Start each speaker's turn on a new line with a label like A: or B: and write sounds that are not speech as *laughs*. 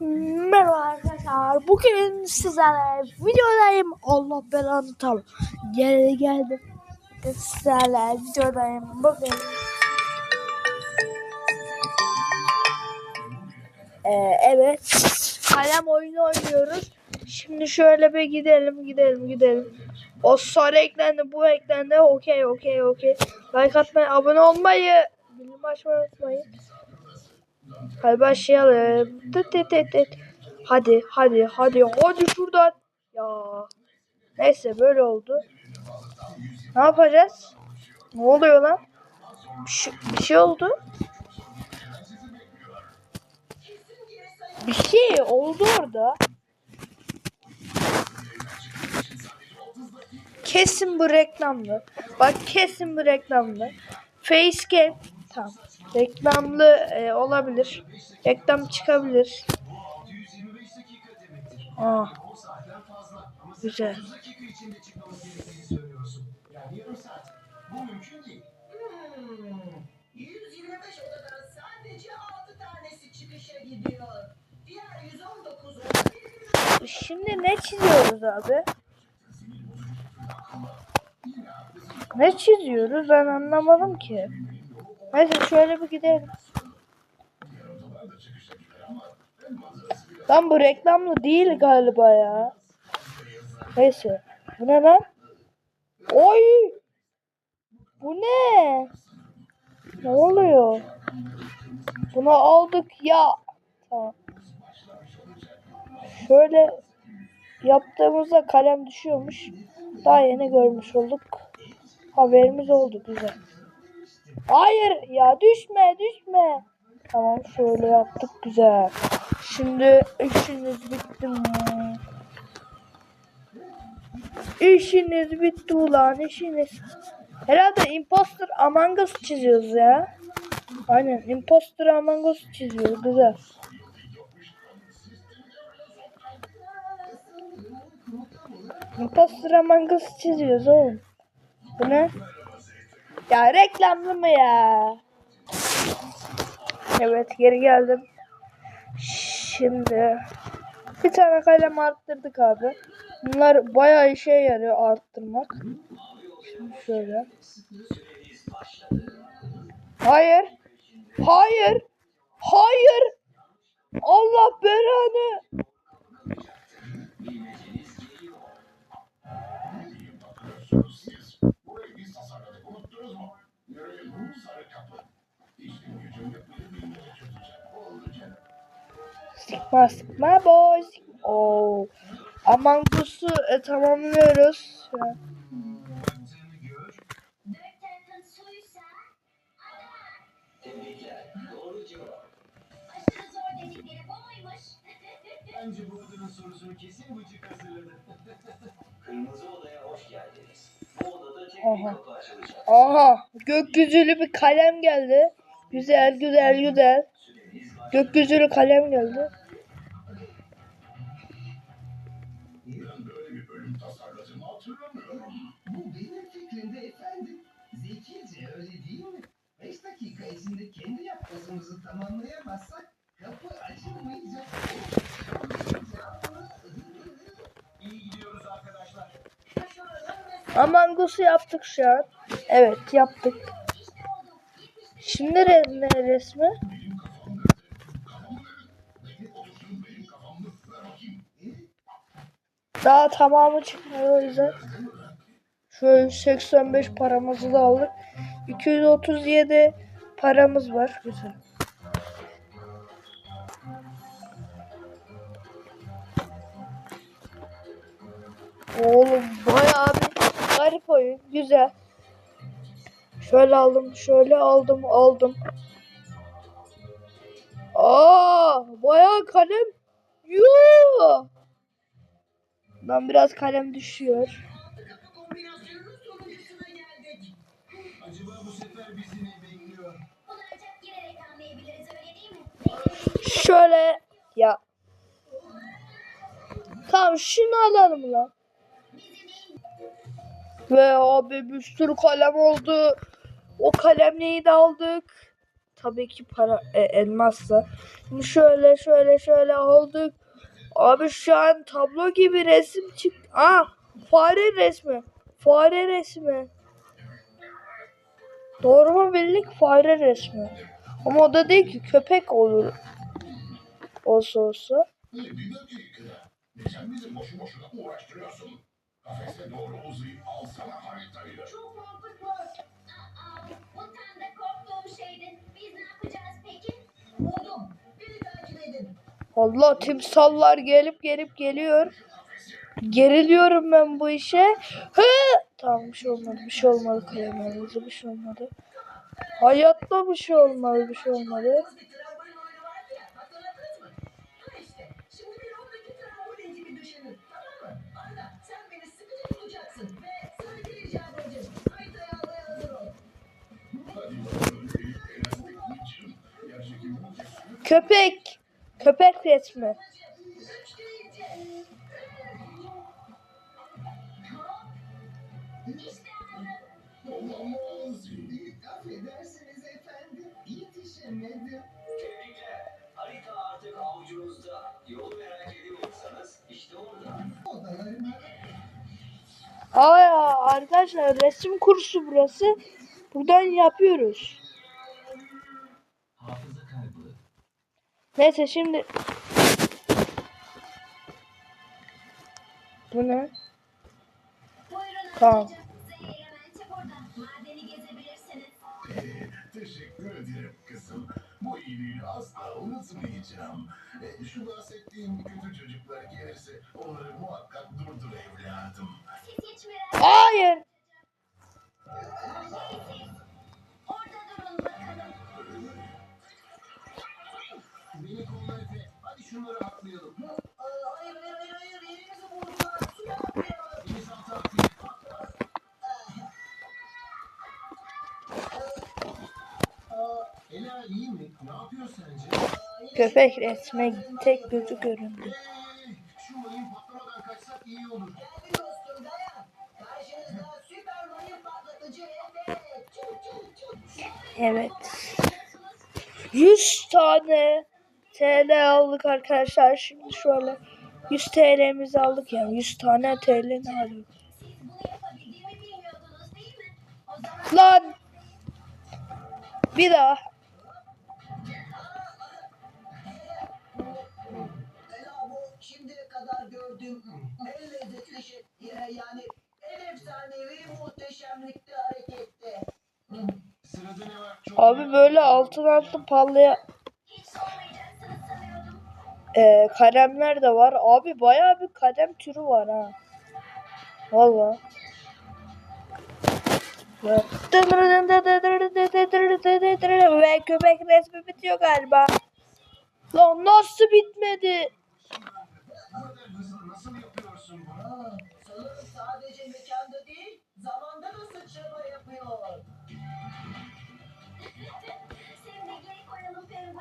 A: Merhaba arkadaşlar. Bugün sizlerle videodayım. Allah belanı tam. Geri geldim. Sizlerle videodayım. Bugün Ee, evet. Kalem oyunu oynuyoruz. Şimdi şöyle bir gidelim, gidelim, gidelim. O sarı eklendi, bu eklendi. Okey, okey, okey. Like atmayı, abone olmayı, bildirim açmayı unutmayın. Hadi başlayalım. Tıt tıt tıt tıt. Hadi hadi hadi hadi şuradan. Ya. Neyse böyle oldu. Ne yapacağız? Ne oluyor lan? Bir şey, bir şey oldu. Bir şey oldu orada. Kesin bu reklamlı. Bak kesin bu reklamlı. Facecam. Tamam. Reklamlı e, olabilir. Reklam çıkabilir. Aa. Güzel.
B: 125 odadan sadece 6 tanesi çıkışa gidiyor. Diğer 119 oda
A: Şimdi ne çiziyoruz abi? Ne çiziyoruz ben anlamadım ki. Neyse şöyle bir gidelim. Lan bu reklamlı değil galiba ya. Neyse. Bu ne lan? Oy! Bu ne? Ne oluyor? Bunu aldık ya. Tamam. Şöyle yaptığımızda kalem düşüyormuş. Daha yeni görmüş olduk. Haberimiz oldu güzel. Hayır ya düşme düşme. Tamam şöyle yaptık güzel. Şimdi işiniz bitti mi? İşiniz bitti ulan işiniz. Herhalde imposter Among Us çiziyoruz ya. Aynen imposter Among Us çiziyoruz güzel. Imposter Among Us çiziyoruz oğlum. Bu ne? Ya reklamlı mı ya? Evet geri geldim. Şimdi bir tane kalem arttırdık abi. Bunlar bayağı işe yarıyor arttırmak. Şimdi şöyle. Hayır. Hayır. Hayır. Allah belanı. Sıkma sıkma boys. Oo. Aman Us'u e, tamamlıyoruz.
C: Bence bu adının sorusunu kesin Bıcık hazırladı. *laughs* Kırmızı odaya hoş geldiniz. Bu odada tek bir
A: Aha.
C: kapı açılacak.
A: Aha gökyüzülü bir kalem geldi. Güzel güzel güzel. Gökyüzülü kalem geldi.
D: Ben böyle bir bölüm tasarladığımı hatırlamıyorum.
E: Bu benim fikrimde efendim. Zekice öyle değil mi? 5 dakika içinde kendi yapbozumuzu tamamlayamazsak
A: Among Us'u yaptık şu an. Evet yaptık. Şimdi re- ne resmi? Daha tamamı çıkmıyor o yüzden. Şöyle 85 paramızı da aldık. 237 paramız var. Güzel. Oğlum bayağı garip oyun. Güzel. Şöyle aldım, şöyle aldım, aldım. Aa, bayağı kalem. Yoo. Ben biraz kalem düşüyor. Şöyle ya. Tamam şunu alalım lan. Ve abi bir sürü kalem oldu. O kalemliği de aldık. tabii ki para e, elmasla. Şimdi şöyle şöyle şöyle olduk. Abi şu an tablo gibi resim çıktı. Aa fare resmi. Fare resmi. Doğru mu bildik? Fare resmi. Ama o da değil ki köpek olur. Olsa olsa.
D: Hey, bir dakika. Sen bizi boşu boşuna uğraştırıyorsun. Kafese doğru uzayıp alsana haritayı.
B: Çok mantıklı.
F: Aa, bu tam da korktuğum şeydi. Biz ne yapacağız peki?
B: Buldum. Beni takip edin.
A: Allah timsallar gelip gelip geliyor. Geriliyorum ben bu işe. Hı! Tamam bir şey olmadı. Bir şey olmadı kalemlerimizde bir şey olmadı. Hayatta bir şey olmadı. Bir şey olmadı.
B: İşte
C: orada.
E: Odalarıma
A: Aa arkadaşlar resim kursu burası. Buradan yapıyoruz. Neyse şimdi bu ne? Tamam.
F: gezebilirsiniz.
D: Teşekkür ederim kızım. Bu iyiliğini asla unutmayacağım. E, şu bahsettiğim kötü çocuklar gelirse onları muhakkak durdur evladım.
F: Siz hiç merak
A: Hayır. Köpek resme tek gözü göründü. Evet. 100 tane TL aldık arkadaşlar. Şimdi şöyle 100 TL'mizi aldık yani 100 tane TL ne aldık? Lan! Bir daha.
B: Gördüğüm en lezzetli şey. Yani en efsanevi muhteşemlikte harekette.
E: Sırada ne var? Çok
A: Abi böyle altın altın parlayan
F: hiç sormayacaksınız sanıyordum.
A: e, kalemler de var. Abi bayağı bir kalem türü var ha. Valla. Ve köpek resmi bitiyor galiba. Lan nasıl bitmedi?
E: nasıl, yapıyorsun bunu?
B: Sanırım sadece mekanda değil, zamanda da sıçrama yapıyor. *laughs* Şimdi geri koyalım peruğu